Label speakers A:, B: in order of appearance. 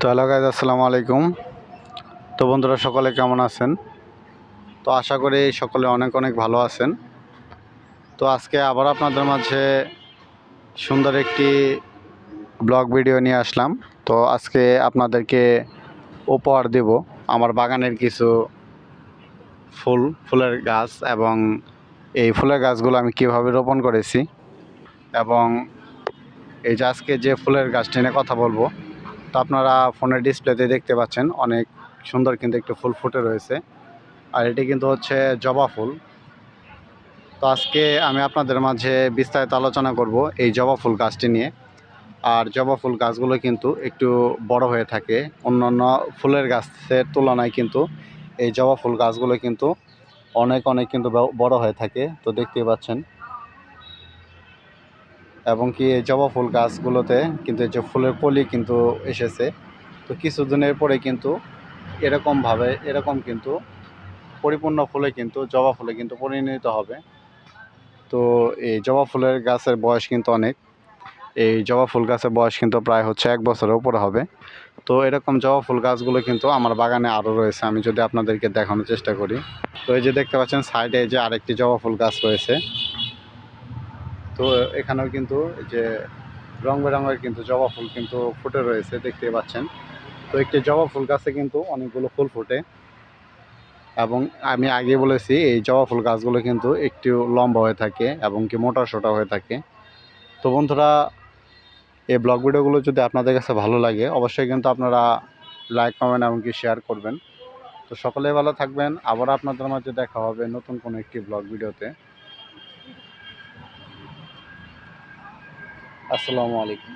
A: তো hello guys আসসালামু আলাইকুম। তো বন্ধুরা, সকলে কেমন আছেন? তো আশা করি সকলে অনেক অনেক ভালো আছেন। তো আজকে আবার আপনাদের মাঝে সুন্দর একটি ব্লগ ভিডিও নিয়ে আসলাম। তো আজকে আপনাদেরকে উপহার দেব আমার বাগানের কিছু ফুল, ফুলের গাছ এবং এই ফুলের গাছগুলো আমি কীভাবে রোপণ করেছি এবং এই যে আজকে যে ফুলের গাছটি নিয়ে কথা বলব তো আপনারা ফোনের ডিসপ্লেতে দেখতে পাচ্ছেন, অনেক সুন্দর কিন্তু একটু ফুল ফুটে রয়েছে। আর এটি কিন্তু হচ্ছে জবা ফুল। তো আজকে আমি আপনাদের মাঝে বিস্তারিত আলোচনা করব এই জবা ফুল গাছটি নিয়ে। আর জবা ফুল গাছগুলো কিন্তু একটু বড় হয়ে থাকে। অন্যান্য ফুলের গাছের তুলনায় কিন্তু এই জবা ফুল গাছগুলো কিন্তু অনেক অনেক কিন্তু বড় হয়ে থাকে। তো দেখতেই পাচ্ছেন। এবং কি জবা ফুল গাছগুলোতে কিন্তু এই যে ফুলের কলি কিন্তু এসেছে। তো কিছুদিনের পরে কিন্তু এরকমভাবে, এরকম কিন্তু পরিপূর্ণ ফুলে কিন্তু, জবা ফুলে কিন্তু পরিণত হবে। তো এই জবা ফুলের গাছের বয়স কিন্তু অনেক। এই জবা ফুল গাছের বয়স কিন্তু প্রায় হচ্ছে এক বছরের উপরে হবে। তো এরকম জবা ফুল গাছগুলো কিন্তু আমার বাগানে আরও রয়েছে, আমি যদি আপনাদেরকে দেখানোর চেষ্টা করি। তো এই যে দেখতে পাচ্ছেন, সাইডে যে আরেকটি জবা ফুল গাছ রয়েছে। তো এখানেও কিন্তু যে রং বেরঙের কিন্তু জবা ফুল কিন্তু ফুটে রয়েছে দেখতে পাচ্ছেন। তো একটি জবা ফুল গাছে কিন্তু অনেকগুলো ফুল ফোটে। এবং আমি আগে বলেছি, এই জবা ফুল গাছগুলো কিন্তু একটু লম্বা হয়ে থাকে এবং কি মোটা সোটা হয়ে থাকে। তো বন্ধুরা, এই ব্লগ ভিডিওগুলো যদি আপনাদের কাছে ভালো লাগে, অবশ্যই কিন্তু আপনারা লাইক, কমেন্ট এমনকি শেয়ার করবেন। তো সকলে ভালো থাকবেন। আবার আপনাদের মাঝে দেখা হবে নতুন কোনো একটি ব্লগ ভিডিওতে। আসসালামু আলাইকুম।